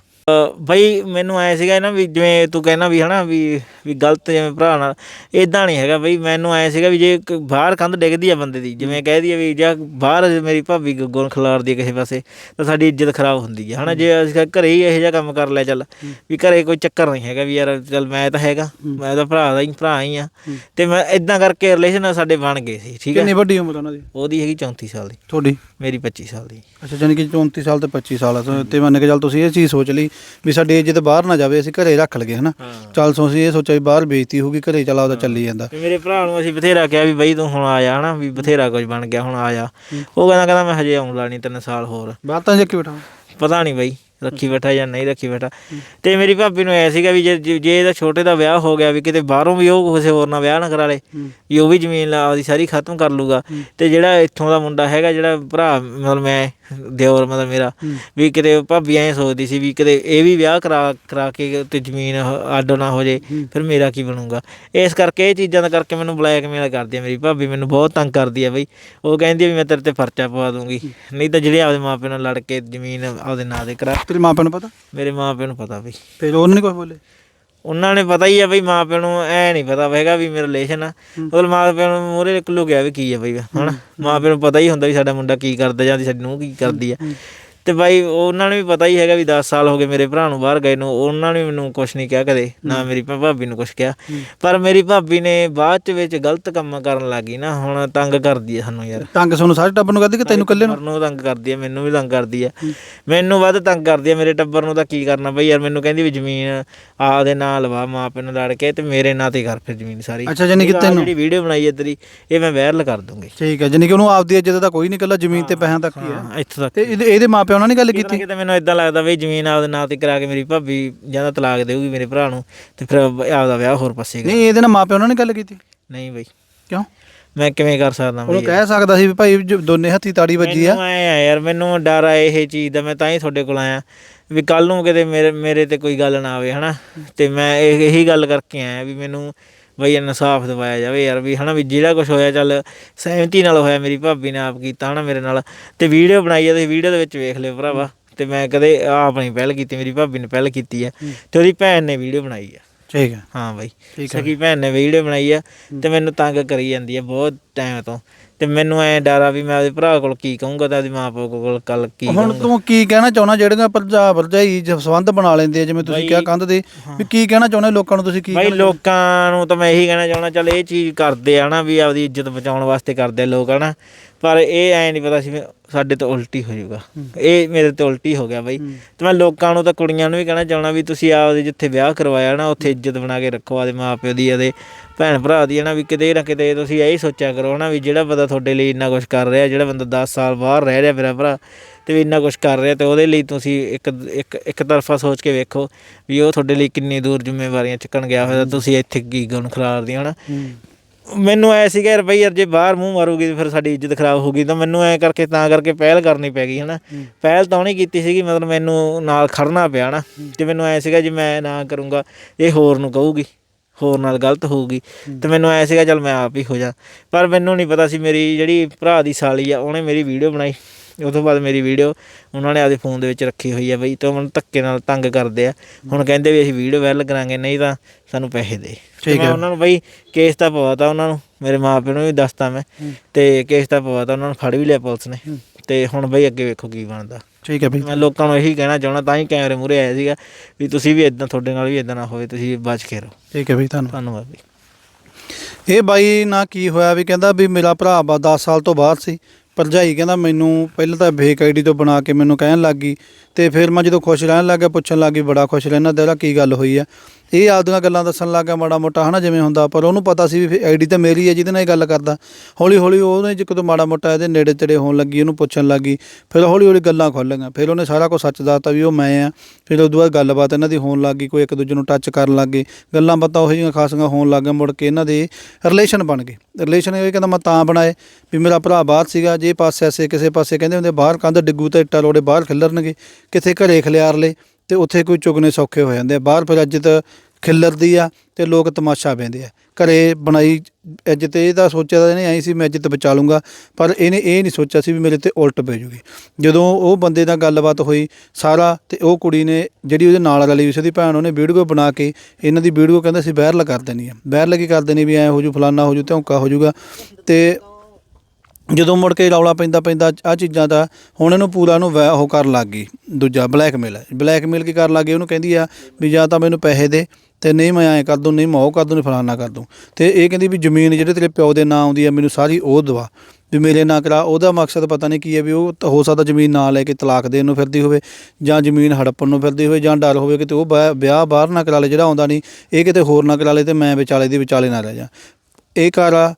ਬਈ ਮੈਨੂੰ ਐ ਸੀਗਾ ਨਾ ਵੀ ਜਿਵੇਂ ਤੂੰ ਕਹਿਣਾ ਵੀ ਹਨਾ ਵੀ ਵੀ ਗਲਤ ਜਿਵੇਂ ਭਰਾ ਨਾਲ ਇਦਾਂ ਨਹੀਂ ਹੈਗਾ ਬਈ ਮੈਨੂੰ ਐ ਸੀਗਾ ਵੀ ਜੇ ਬਾਹਰ ਕੰਧ ਡਿੱਗਦੀ ਆ ਬੰਦੇ ਦੀ ਜਿਵੇਂ ਕਹਿ ਦਈਏ ਵੀ ਜਾਂ ਬਾਹਰ ਮੇਰੀ ਭਾਬੀ ਗੁਣ ਖਿਲਾਰਦੀ ਕਿਸੇ ਪਾਸੇ ਤਾਂ ਸਾਡੀ ਇੱਜ਼ਤ ਖਰਾਬ ਹੁੰਦੀ ਹੈ ਹਨਾ ਜੇ ਅਸੀਂ ਘਰੇ ਹੀ ਇਹੋ ਜਿਹਾ ਕੰਮ ਕਰ ਲਿਆ ਚੱਲ ਵੀ ਘਰੇ ਕੋਈ ਚੱਕਰ ਨਹੀਂ ਹੈਗਾ ਵੀ ਯਾਰ ਚੱਲ ਮੈਂ ਤਾਂ ਹੈਗਾ ਮੈਂ ਤਾਂ ਭਰਾ ਦਾ ਹੀ ਭਰਾ ਹੀ ਆ। ਤੇ ਮੈਂ ਇਦਾਂ ਕਰਕੇ ਰਿਲੇਸ਼ਨ ਸਾਡੇ ਬਣ ਗਏ ਸੀ ਠੀਕ ਹੈ ਕਿੰਨੀ ਵੱਡੀ ਉਮਰ ਉਹਨਾਂ ਦੀ? ਉਹਦੀ ਹੈਗੀ 34 ਸਾਲ ਦੀ। ਤੁਹਾਡੀ? ਮੇਰੀ 25 ਸਾਲ ਦੀ। ਅੱਛਾ ਜਾਨੀ ਕਿ 34 ਸਾਲ ਤੇ 25 ਸਾਲ ਆ ਤੇ ਮੰਨ ਕੇ ਚੱਲ ਤੁਸੀਂ ਇਹ ਚੀਜ਼ ਸੋਚ ਲਈ ਵੀ ਸਾਡੀ ਇੱਜ਼ਤ ਬਾਹਰ ਨਾ ਜਾਵੇ ਅਸੀਂ ਘਰੇ ਰੱਖ ਲਗੇ ਹਨਾ। ਚੱਲ ਸੋ ਅਸੀਂ ਇਹ ਸੋਚਿਆ ਵੀ ਬਾਹਰ ਬੇਇੱਜ਼ਤੀ ਹੋਊਗੀ ਘਰੇ ਚਲਾ ਉਹਦਾ ਚੱਲੀ ਜਾਂਦਾ। ਮੇਰੇ ਭਰਾ ਨੂੰ ਅਸੀਂ ਬਥੇਰਾ ਕਿਹਾ ਵੀ ਬਈ ਤੂੰ ਹੁਣ ਆ ਜਾ ਹਨਾ ਵੀ ਬਥੇਰਾ ਕੁਝ ਬਣ ਗਿਆ ਹੁਣ ਆ ਜਾ। ਉਹ ਕਹਿੰਦਾ ਕਹਿੰਦਾ ਮੈਂ ਹਜੇ ਆਉਣ ਲਾਣੀ ਤਿੰਨ ਸਾਲ ਹੋਰ। ਬਾਤ ਤਾਂ ਜੇ ਕਿ ਬੈਠਾ। ਪਤਾ ਨਹੀਂ ਬਈ ਰੱਖੀ ਬੈਠਾ ਜਾਂ ਨਹੀਂ ਰੱਖੀ ਬੈਠਾ। ਤੇ ਮੇਰੀ ਭਾਬੀ ਨੂੰ ਐ ਸੀਗਾ ਵੀ ਜੇ ਜੇ ਜੇ ਇਹਦਾ ਛੋਟੇ ਦਾ ਵਿਆਹ ਹੋ ਗਿਆ ਵੀ ਕਿਤੇ ਬਾਹਰੋਂ ਵੀ ਉਹ ਕਿਸੇ ਹੋਰ ਨਾਲ ਵਿਆਹ ਨਾ ਕਰਾ ਲੇ ਵੀ ਉਹ ਵੀ ਜ਼ਮੀਨ ਲਾ ਆਪਦੀ ਸਾਰੀ ਖਤਮ ਕਰ ਲੂਗਾ। ਤੇ ਜਿਹੜਾ ਇੱਥੋਂ ਦਾ ਮੁੰਡਾ ਹੈਗਾ ਜਿਹੜਾ ਭਰਾ ਮਤਲਬ ਮੈਂ ਦਿਓਰ ਮਤਲਬ ਮੇਰਾ। ਵੀ ਕਿਤੇ ਭਾਬੀ ਐਂ ਸੋਚਦੀ ਸੀ ਵੀ ਕਿਤੇ ਇਹ ਵੀ ਵਿਆਹ ਕਰਾ ਕਰਾ ਕੇ ਤੇ ਜ਼ਮੀਨ ਅੱਡ ਨਾ ਹੋ ਜੇ ਫਿਰ ਮੇਰਾ ਕੀ ਬਣੂਗਾ? ਇਸ ਕਰਕੇ ਇਹ ਚੀਜ਼ਾਂ ਦਾ ਕਰਕੇ ਮੈਨੂੰ ਬਲੈਕਮੇਲ ਕਰਦੀ ਆ ਮੇਰੀ ਭਾਬੀ ਮੈਨੂੰ ਬਹੁਤ ਤੰਗ ਕਰਦੀ ਆ ਬਈ। ਉਹ ਕਹਿੰਦੀ ਵੀ ਮੈਂ ਤੇਰੇ ਤੇ ਪਰਚਾ ਪਵਾ ਦੂੰਗੀ। ਨਹੀਂ ਤਾਂ ਜਿਹੜੇ ਆਪਦੇ ਮਾਪਿਆਂ ਨਾਲ ਲੜ ਕੇ ਜ਼ਮੀਨ ਆਪਦੇ ਨਾਂ ਦੇ ਕਰਾ ਤੇਰੇ ਮਾਪਿਆਂ ਨੂੰ ਪਤਾ? ਮੇਰੇ ਮਾਪਿਆਂ ਨੂੰ ਪਤਾ ਬਈ। ਫਿਰ ਉਹਨੇ ਕੁਝ ਬੋਲੇ? ਉਹਨਾਂ ਨੇ ਪਤਾ ਹੀ ਆ ਬਈ ਮਾਪਿਆਂ ਨੂੰ ਐ ਨਹੀਂ ਪਤਾ ਹੈਗਾ ਵੀ ਮੇਰਾ ਰਿਲੇਸ਼ਨ ਆ। ਮਤਲਬ ਮਾਪਿਆਂ ਨੂੰ ਮੂਹਰੇ ਲੁਕਿਆ ਵੀ ਕੀ ਆ ਬਈ ਹਨਾ? ਮਾਪਿਆਂ ਨੂੰ ਪਤਾ ਹੀ ਹੁੰਦਾ ਵੀ ਸਾਡਾ ਮੁੰਡਾ ਕੀ ਕਰਦਾ ਜਾਂ ਸਾਡੀ ਨੂੰਹ ਕੀ ਕਰਦੀ ਆ। ਤੇ ਬਾਈ ਉਹਨਾਂ ਨੂੰ ਵੀ ਪਤਾ ਹੀ ਹੈਗਾ ਵੀ 10 ਸਾਲ ਹੋ ਗਏ ਮੇਰੇ ਭਰਾ ਨੂੰ ਬਾਹਰ ਗਏ ਨੂੰ ਉਹਨਾਂ ਨੇ ਵੀ ਮੈਨੂੰ ਕੁਝ ਨਹੀਂ ਕਿਹਾ ਕਦੇ ਨਾ ਮੇਰੀ ਭਾਬੀ ਨੂੰ ਕੁਝ ਕਿਹਾ। ਪਰ ਮੇਰੀ ਭਾਬੀ ਨੇ ਬਾਅਦ ਚ ਵਿੱਚ ਗਲਤ ਕੰਮ ਕਰਨ ਲੱਗੀ ਨਾ ਹੁਣ ਤੰਗ ਕਰਦੀ ਹੈ ਸਾਨੂੰ ਯਾਰ। ਤੰਗ ਸਾਨੂੰ ਸਾਰੇ ਟੱਬਰ ਨੂੰ ਕਹਦੀ ਕਿ ਤੈਨੂੰ ਇਕੱਲੇ ਨੂੰ? ਤੰਗ ਕਰਦੀ ਹੈ ਮੈਨੂੰ ਵੀ ਤੰਗ ਕਰਦੀ ਹੈ। ਮੈਨੂੰ ਵੱਧ ਤੰਗ ਕਰਦੀ ਹੈ ਮੇਰੇ ਟੱਬਰ ਨੂੰ ਤਾਂ ਕੀ ਕਰਨਾ ਬਈ ਯਾਰ ਮੈਨੂੰ ਕਹਿੰਦੀ ਵੀ ਜ਼ਮੀਨ ਆਪਦੇ ਨਾਂ ਲਵਾ ਮਾਂ ਪਿਓ ਨੂੰ ਲੜ ਕੇ ਤੇ ਮੇਰੇ ਨਾਂ ਤੇ ਕਰ ਫਿਰ ਜ਼ਮੀਨ ਸਾਰੀ। ਅੱਛਾ ਜਾਨੀ ਕਿ ਤੈਨੂੰ? ਜਿਹੜੀ ਵੀਡੀਓ ਬਣਾਈ ਹੈ ਤੇਰੀ ਇਹ ਮੈਂ ਵਾਇਰਲ ਕਰ ਦੂੰਗੀ। ਠੀਕ ਹੈ ਜਾਨੀ ਕਿ ਉਹਨੂੰ ਆਪਦੀ ਇੱਜ਼ਤ ਦਾ ਕੋਈ ਨਹੀਂ ਇਕੱਲਾ ਜ਼ਮੀਨ ਤੇ ਪੈਸਿਆਂ ਤੱਕ ਹੀ ਹੈ ਇੱਥੋਂ ਤੱਕ। ਤੇ ਇਹਦੇ ਇਹਦੇ ਮਾਪਿਆਂ ਨਾਲ ਨਹੀਂ ਗੱਲ ਕਿਤੇ ਕੀਤੀ? ਮੈਨੂੰ ਇਦਾਂ ਲੱਗਦਾ ਬਈ ਜ਼ਮੀਨ ਆਪਦੇ ਨਾਂ ਤੇ ਕਰਾ ਕੇ ਮੇਰੀ ਭਾਬੀ ਜਾਂ ਤਾਂ ਤਲਾਕ ਦੇਊਗੀ ਮੇਰੇ ਭਰਾ ਨੂੰ ਤੇ ਫਿਰ ਆਪਦਾ ਵਿਆਹ ਹੋਰ ਪਾਸੇ ਨਹੀਂ ਇਹਦੇ ਨਾਲ ਮਾਪਿਆਂ ਨਾਲ ਨਹੀਂ ਗੱਲ ਕੀਤੀ? ਨਹੀਂ ਬਈ। ਕਿਉਂ? ਮੈਂ ਕਿਵੇਂ ਕਰ ਸਕਦਾ ਬਈ? ਕਹਿ ਸਕਦਾ ਸੀ ਵੀ ਭਾਈ ਦੋਨੇ ਹੱਥੀ ਤਾੜੀ ਵੱਜੀ ਆ। ਮੈਨੂੰ ਐ ਆ ਯਾਰ ਮੈਨੂੰ ਡਰ ਆ ਇਹ ਚੀਜ਼ ਦਾ ਮੈਂ ਤਾਂ ਹੀ ਤੁਹਾਡੇ ਕੋਲ ਆਇਆ। ਵੀ ਕੱਲ ਨੂੰ ਕਿਤੇ ਮੇਰੇ ਮੇਰੇ ਤੇ ਕੋਈ ਗੱਲ ਨਾ ਆਵੇ ਹਨਾ? ਤੇ ਮੈਂ ਇਹ ਇਹੀ ਗੱਲ ਕਰਕੇ ਆਇਆ ਵੀ ਮੈਨੂੰ ਬਈ ਇਨਸਾਫ ਦਿਵਾਇਆ ਜਾਵੇ ਯਾਰ ਵੀ ਹਨਾ ਵੀ ਜਿਹੜਾ ਕੁਝ ਹੋਇਆ ਚੱਲ ਸਹਿਮਤੀ ਨਾਲ ਹੋਇਆ ਮੇਰੀ ਭਾਬੀ ਨੇ ਆਪ ਕੀਤਾ ਹਨਾ ਮੇਰੇ ਨਾਲ ਤੇ ਵੀਡੀਓ ਬਣਾਈ ਆ ਤੁਸੀਂ ਵੀਡੀਓ ਦੇ ਵਿੱਚ ਵੇਖ ਲਿਓ ਭਰਾਵਾ ਤੇ ਮੈਂ ਕਦੇ ਆਪ ਨਹੀਂ ਪਹਿਲ ਕੀਤੀ ਮੇਰੀ ਭਾਬੀ ਨੇ ਪਹਿਲ ਕੀਤੀ ਆ ਤੇ ਉਹਦੀ ਭੈਣ ਨੇ ਵੀਡੀਓ ਬਣਾਈ ਆ। ਠੀਕ ਹੈ ਹਾਂ ਬਾਈ ਸਕੀ ਭੈਣ ਨੇ ਵੀਡੀਓ ਬਣਾਈ ਆ ਤੇ ਮੈਨੂੰ ਤੰਗ ਕਰੀ ਜਾਂਦੀ ਆ ਬਹੁਤ ਟਾਈਮ ਤੋਂ। ਤੇ ਮੈਨੂੰ ਐ ਡਰ ਆ ਵੀ ਮੈਂ ਆਪਦੇ ਭਰਾ ਕੋਲ ਕੀ ਕਹੂੰਗਾ ਤੇ ਆਪਦੀ ਮਾਂ ਪਿਓ ਕੋਲ ਕੱਲ ਕੀ ਹੁਣ ਕਹੂੰਗਾ ਤੂੰ ਕੀ ਕਹਿਣਾ ਚਾਹੁੰਦਾ? ਜਿਹੜੀਆਂ ਭਰਜਾ ਭਰਜਾਈ ਜ- ਸੰਬੰਧ ਬਣਾ ਲੈਂਦੇ ਆ ਜਿਵੇਂ ਤੁਸੀਂ ਕਿਹਾ ਕੰਧ ਦੇ ਵੀ ਕੀ ਕਹਿਣਾ ਚਾਹੁੰਦੇ ਲੋਕਾਂ ਨੂੰ ਤੁਸੀਂ ਕੀ ਬਾਈ ਲੋਕਾਂ ਨੂੰ ਤਾਂ ਮੈਂ ਇਹੀ ਕਹਿਣਾ ਚਾਹੁੰਦਾ ਚੱਲ ਇਹ ਚੀਜ਼ ਕਰਦੇ ਆ ਨਾ ਵੀ ਆਪਦੀ ਇੱਜ਼ਤ ਬਚਾਉਣ ਵਾਸਤੇ ਕਰਦੇ ਆ ਲੋਕ ਹਨਾ? ਪਰ ਇਹ ਐ ਨਹੀਂ ਪਤਾ ਸੀ ਵੀ ਸਾਡੇ ਤੋਂ ਉਲਟੀ ਹੋ ਜਾਊਗਾ। ਇਹ ਮੇਰੇ ਤੋਂ ਉਲਟੀ ਹੋ ਗਿਆ ਬਾਈ। ਤੇ ਮੈਂ ਲੋਕਾਂ ਨੂੰ ਤਾਂ ਕੁੜੀਆਂ ਨੂੰ ਵੀ ਕਹਿਣਾ ਚਾਹੁੰਦਾ ਵੀ ਤੁਸੀਂ ਆਪਦੇ ਜਿੱਥੇ ਵਿਆਹ ਕਰਵਾਇਆ ਨਾ ਉੱਥੇ ਇੱਜ਼ਤ ਬਣਾ ਕੇ ਰੱਖੋ ਆਪਦੇ ਮਾਪਿਓ ਦੀ ਆਪਦੇ ਭੈਣ ਭਰਾ ਦੀ ਹਨਾ ਵੀ ਕਿਤੇ ਨਾ ਕਿਤੇ ਤੁਸੀਂ ਇਹੀ ਸੋਚਿਆ ਕਰੋ ਹਨਾ ਵੀ ਜਿਹੜਾ ਬੰਦਾ ਤੁਹਾਡੇ ਲਈ ਇੰਨਾ ਕੁਝ ਕਰ ਰਿਹਾ ਜਿਹੜਾ ਬੰਦਾ 10 ਸਾਲ ਬਾਹਰ ਰਹਿ ਰਿਹਾ ਮੇਰਾ ਭਰਾ ਤੇ ਵੀ ਇੰਨਾ ਕੁਝ ਕਰ ਰਿਹਾ ਤੇ ਉਹਦੇ ਲਈ ਤੁਸੀਂ ਇੱਕ ਇੱਕ ਇੱਕ ਤਰਫਾ ਸੋਚ ਕੇ ਵੇਖੋ ਵੀ ਉਹ ਤੁਹਾਡੇ ਲਈ ਕਿੰਨੀ ਦੂਰ ਜ਼ਿੰਮੇਵਾਰੀਆਂ ਚੱਕਣ ਗਿਆ ਹੋਇਆ ਤੁਸੀਂ ਇੱਥੇ ਕੀ ਗੁਣ ਖਿਲਾਰਦੀ ਹਨਾ ਮੈਨੂੰ ਐ ਸੀਗਾ ਯਾਰ ਬਈ ਯਾਰ ਜੇ ਬਾਹਰ ਮੂੰਹ ਮਾਰੂਗੀ ਤੇ ਫਿਰ ਸਾਡੀ ਇੱਜ਼ਤ ਖਰਾਬ ਹੋਊਗੀ। ਤਾਂ ਮੈਨੂੰ ਐ ਕਰਕੇ ਤਾਂ ਕਰਕੇ ਪਹਿਲ ਕਰਨੀ ਪੈ ਗਈ ਹਨਾ। ਪਹਿਲ ਤਾਂ ਉਹਨੇ ਕੀਤੀ ਸੀਗੀ ਮਤਲਬ ਮੈਨੂੰ ਨਾਲ ਖੜਨਾ ਪਿਆ ਨਾ ਤੇ ਮੈਨੂੰ ਐ ਸੀਗਾ ਜੇ ਮੈਂ ਨਾ ਕਰੂੰਗਾ ਇਹ ਹੋਰ ਨੂੰ ਕਹੂਗੀ ਹੋਰ ਨਾਲ ਗਲਤ ਹੋਊਗੀ। ਤੇ ਮੈਨੂੰ ਐ ਸੀਗਾ ਚਲ ਮੈਂ ਆਪ ਹੀ ਹੋ ਜਾ। ਪਰ ਮੈਨੂੰ ਨਹੀਂ ਪਤਾ ਸੀ ਮੇਰੀ ਜਿਹੜੀ ਭਰਾ ਦੀ ਸਾਲੀ ਆ ਉਹਨੇ ਮੇਰੀ ਵੀਡੀਓ ਬਣਾਈ। ਉਹ ਤੋਂ ਬਾਅਦ ਮੇਰੀ ਵੀਡੀਓ ਉਹਨਾਂ ਨੇ ਆਪਦੇ ਫੋਨ ਦੇ ਵਿੱਚ ਰੱਖੀ ਹੋਈ ਆ ਬਈ ਤੇ ਉਹ ਮੈਨੂੰ ਧੱਕੇ ਨਾਲ ਤੰਗ ਕਰਦੇ ਆ। ਹੁਣ ਕਹਿੰਦੇ ਵੀ ਅਸੀਂ ਵੀਡੀਓ ਵਾਇਰਲ ਕਰਾਂਗੇ ਨਹੀਂ ਤਾਂ ਸਾਨੂੰ ਪੈਸੇ ਦੇ। ਤੇ ਮੈਂ ਉਹਨਾਂ ਨੂੰ ਬਈ ਕੇਸ ਤਾਂ ਪਵਾਤਾ ਉਹਨਾਂ ਨੂੰ ਮੇਰੇ ਮਾਪਿਆਂ ਨੂੰ ਵੀ ਦੱਸਤਾ ਮੈਂ। ਤੇ ਕੇਸ ਤਾਂ ਪਵਾਤਾ ਉਹਨਾਂ ਨੂੰ ਫੜ ਵੀ ਲਿਆ ਪੁਲਿਸ ਨੇ। ਤੇ ਹੁਣ ਬਈ ਅੱਗੇ ਵੇਖੋ ਕੀ ਬਣਦਾ। ਠੀਕ ਹੈ ਬਈ। ਮੈਂ ਲੋਕਾਂ ਨੂੰ ਇਹੀ ਕਹਿਣਾ ਚਾਹੁੰਦਾ ਤਾਂ ਹੀ ਕੈਮਰੇ ਮੂਹਰੇ ਆਇਆ ਸੀਗਾ ਵੀ ਤੁਸੀਂ ਵੀ ਇਦਾਂ ਤੁਹਾਡੇ ਨਾਲ ਵੀ ਇਦਾਂ ਨਾ ਹੋਵੇ ਤੁਸੀਂ ਬਚ ਕੇ ਰਹੋ। ਠੀਕ ਹੈ ਬਈ ਧੰਨਵਾਦ। ਧੰਨਵਾਦ ਬਈ। ਇਹ ਬਾਈ ਨਾ ਕੀ ਹੋਇਆ ਵੀ ਕਹਿੰਦਾ ਵੀ ਮੇਰਾ ਭਰਾ ਬਾ 10 ਸਾਲ ਤੋਂ ਬਾਹਰ ਸੀ। ਭਰਜਾਈ ਕਹਿੰਦਾ ਮੈਨੂੰ ਪਹਿਲਾਂ ਤਾਂ ਫੇਕ ਆਈਡੀ ਤੋਂ ਬਣਾ ਕੇ ਮੈਨੂੰ ਕਹਿਣ ਲੱਗ ਗਈ ਤੇ ਫਿਰ ਮੈਂ ਜਦੋਂ ਖੁਸ਼ ਰਹਿਣ ਲੱਗ ਗਿਆ, ਪੁੱਛਣ ਲੱਗ ਗਈ, ਬੜਾ ਖੁਸ਼ ਰਹਿਣਾ ਤੇਰਾ ਕੀ ਗੱਲ ਹੋਈ ਆ? ਇਹ ਆਪਦੀਆਂ ਗੱਲਾਂ ਦੱਸਣ ਲੱਗਾ ਮਾੜਾ ਮੋਟਾ, ਹਨਾ, ਜਿਵੇਂ ਹੁੰਦਾ, ਪਰ ਉਹਨੂੰ ਪਤਾ ਸੀ ਵੀ ਆਈਡੀ ਤਾਂ ਮੇਰੀ ਹੈ ਜਿਹਦੇ ਨਾਲ ਇਹ ਗੱਲ ਕਰਦਾ। ਹੌਲੀ ਹੌਲੀ ਉਹਨੇ ਜਦੋਂ ਮਾੜਾ ਮੋਟਾ ਇਹਦੇ ਨੇੜੇ ਤੇੜੇ ਹੋਣ ਲੱਗੀ ਇਹਨੂੰ ਪੁੱਛਣ ਲੱਗੀ, ਫਿਰ ਹੌਲੀ ਹੌਲੀ ਗੱਲਾਂ ਖੋਲੀਆਂ ਫਿਰ ਉਹਨੇ ਸਾਰਾ ਕੁਝ ਸੱਚ ਦੱਸਤਾ ਵੀ ਉਹ ਮੈਂ ਆ। ਫਿਰ ਉਦੋਂ ਬਾਅਦ ਗੱਲਬਾਤ ਇਹਨਾਂ ਦੀ ਹੋਣ ਲੱਗੀ ਕੋਈ ਇੱਕ ਦੂਜੇ ਨੂੰ ਟੱਚ ਕਰਨ ਲੱਗੇ ਗੱਲਾਂ ਬਾਤਾਂ ਉਹੋ ਜਿਹੀਆਂ ਖਾਸੀਆਂ ਹੋਣ ਲੱਗ ਗਈਆਂ, ਮੁੜ ਕੇ ਇਹਨਾਂ ਦੇ ਰਿਲੇਸ਼ਨ ਬਣ ਗਏ। ਰਿਲੇਸ਼ਨ ਇਹ ਕਹਿੰਦਾ ਮੈਂ ਤਾਂ ਬਣਾਏ ਵੀ ਮੇਰਾ ਭਰਾ ਬਾਹਰ ਸੀਗਾ, ਜੇ ਪਾਸੇ ਐਸੇ ਕਿਸੇ ਪਾਸੇ ਕਹਿੰਦੇ ਹੁੰਦੇ ਬਾਹਰ ਕੰਧ ਡਿੱਗੂ ਤੇ ਇੱਟਾਂ ਰੋੜੇ ਬਾਹਰ ਖਿੱਲਰਨਗੇ, ਕਿਥੇ ਘਰੇ ਖਿਲਾਰ ਲੇ ਤੇ ਉੱਥੇ ਕੋਈ ਚੁਗਨੇ ਸੌਖੇ ਹੋ ਜਾਂਦੇ ਆ। ਬਾਹਰ ਫਿਰ ਇੱਜ਼ਤ ਖਿੱਲਰਦੀ ਆ ਤੇ ਲੋਕ ਤਮਾਸ਼ਾ ਵੇਂਦੇ ਆ। ਘਰੇ ਬਣਾਈ ਇੱਜ਼ਤ ਇਹ ਤਾਂ ਸੋਚਿਆ ਤਾਂ ਇਹਨੇ ਐਂ ਸੀ ਮੈਂ ਇੱਜ਼ਤ ਬਚਾ ਲੂੰਗਾ। ਪਰ ਇਹਨੇ ਇਹ ਨਹੀਂ ਸੋਚਿਆ ਸੀ ਵੀ ਮੇਰੇ ਤੇ ਉਲਟ ਪੈ ਜੂਗੀ। ਜਦੋਂ ਉਹ ਬੰਦੇ ਨਾਲ ਗੱਲਬਾਤ ਹੋਈ ਸਾਰਾ ਤੇ ਉਹ ਕੁੜੀ ਨੇ ਜਿਹੜੀ ਉਹਦੇ ਨਾਲ ਰਲੀ ਹੋਈ ਸੀ ਭੈਣ ਉਹਨੇ ਵੀਡੀਓ ਬਣਾ ਕੇ ਇਹਨਾਂ ਦੀ ਵੀਡੀਓ ਕਹਿੰਦਾ ਸੀ ਵਾਇਰਲ ਕਰ ਦੇਣੀ ਆ। ਵਾਇਰਲ ਕੀ ਕਰ ਦੇਣੀ ਵੀ ਐ ਹੋ ਜੂ, ਫਲਾਨਾ ਹੋ ਜੂ, ਧੌਂਕਾ ਹੋ ਜੂਗਾ। ਤੇ ਜਦੋਂ ਮੁੜ ਕੇ ਰੌਲਾ ਪੈਂਦਾ ਪੈਂਦਾ ਆ ਚੀਜ਼ਾਂ ਦਾ ਹੁਣ ਇਹਨੂੰ ਪੂਰਾ ਨੂੰ ਵੈ- ਉਹ ਕਰਨ ਲੱਗ ਗਈ, ਦੂਜਾ ਬਲੈਕਮੇਲ ਬਲੈਕਮੇਲ ਕੀ ਕਰਨ ਲੱਗ ਗਈ? ਉਹਨੂੰ ਕਹਿੰਦੀ ਆ ਵੀ ਜਾਂ ਤਾਂ ਮੈਨੂੰ ਪੈਸੇ ਦੇ ਤੇ ਨਹੀਂ ਮੈਂ ਐਂ ਕਰ ਦੂੰ, ਨਹੀਂ ਮੈਂ ਉਹ ਕਰ ਦੂੰ, ਨਹੀਂ ਫਲਾਨਾ ਕਰ ਦੂੰ। ਤੇ ਇਹ ਕਹਿੰਦੀ ਵੀ ਜ਼ਮੀਨ ਜਿਹੜੇ ਤੇਰੇ ਪਿਓ ਦੇ ਨਾਂ ਆਉਂਦੀ ਆ, ਮੈਨੂੰ ਸਾਰੀ ਉਹ ਦਵਾ। ਵੀ ਮੇਰੇ ਨਾਂ ਕਰਾ, ਉਹਦਾ ਮਕਸਦ ਪਤਾ ਨਹੀਂ ਕੀ ਹੈ ਵੀ ਉਹ ਹੋ ਸਕਦਾ ਜ਼ਮੀਨ ਨਾ ਲੈ ਕੇ ਤਲਾਕ ਦੇਣ ਨੂੰ ਫਿਰਦੀ ਹੋਵੇ, ਜਾਂ ਜ਼ਮੀਨ ਹੜੱਪਣ ਨੂੰ ਫਿਰਦੀ ਹੋਵੇ, ਜਾਂ ਡਰ ਹੋਵੇ ਕਿਤੇ ਉਹ ਬਾ- ਵਿਆਹ ਬਾਹਰ ਨਾ ਕਰਾ ਲੇ, ਜਿਹੜਾ ਆਉਂਦਾ ਨਹੀਂ, ਇਹ ਕਿਤੇ ਹੋਰ ਨਾ ਕਰਾ ਲੇ ਤੇ ਮੈਂ ਵਿਚਾਲੇ ਦੀ ਵਿਚਾਲੇ ਨਾ ਰਹਿ ਜਾ। ਇਹ ਘਰ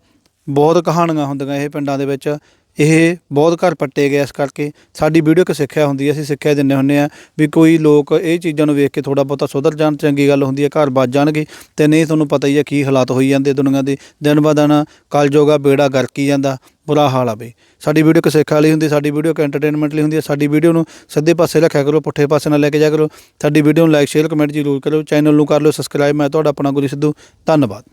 ਬਹੁਤ ਕਹਾਣੀਆਂ ਹੁੰਦੀਆਂ ਇਹ ਪਿੰਡਾਂ ਦੇ ਵਿੱਚ। ਇਹ ਬਹੁਤ ਘਰ ਪੱਟੇ ਗਏ ਇਸ ਕਰਕੇ। ਸਾਡੀ ਵੀਡੀਓ ਇੱਕ ਸਿੱਖਿਆ ਹੁੰਦੀ ਹੈ, ਅਸੀਂ ਸਿੱਖਿਆ ਦਿੰਦੇ ਹੁੰਦੇ ਆ ਵੀ ਕੋਈ ਲੋਕ ਇਹ ਚੀਜ਼ਾਂ ਨੂੰ ਵੇਖ ਕੇ ਥੋੜਾ ਬਹੁਤਾ ਸੁਧਰ ਜਾਣ, ਚੰਗੀ ਗੱਲ ਹੁੰਦੀ ਹੈ, ਘਰ ਬਚ ਜਾਣਗੇ ਤੇ ਨਹੀਂ ਤੁਹਾਨੂੰ ਪਤਾ ਹੀ ਹੈ ਕੀ ਹਾਲਾਤ ਹੋਈ ਜਾਂਦੇ ਦੁਨੀਆ ਦੇ। ਦਿਨ ਬ ਦਿਨ ਕਲਯੁਗਾ ਬੇੜਾ ਗਰਕੀ ਜਾਂਦਾ, ਬੁਰਾ ਹਾਲ ਆ ਬਈ। ਸਾਡੀ ਵੀਡੀਓ ਇੱਕ ਸਿੱਖਿਆ ਲਈ ਹੁੰਦੀ, ਸਾਡੀ ਵੀਡੀਓ ਇੱਕ ਐਂਟਰਟੇਨਮੈਂਟ ਲਈ ਹੁੰਦੀ ਹੈ। ਸਾਡੀ ਵੀਡੀਓ ਨੂੰ ਸਿੱਧੇ ਪਾਸੇ ਰੱਖਿਆ ਕਰੋ, ਪੁੱਠੇ ਪਾਸੇ ਨਾ ਲੈ ਕੇ ਜਾਇਆ ਕਰੋ। ਸਾਡੀ ਵੀਡੀਓ ਨੂੰ ਲਾਈਕ ਸ਼ੇਅਰ ਕਮੈਂਟ ਜ਼ਰੂਰ ਕਰੋ ਚੈਨਲ ਨੂੰ ਕਰ ਲਓ ਸਬਸਕ੍ਰਾਈਬ ਮੈਂ ਤੁਹਾਡਾ ਆਪਣਾ ਗੁਰੀ ਸਿੱਧੂ। ਧੰਨਵਾਦ।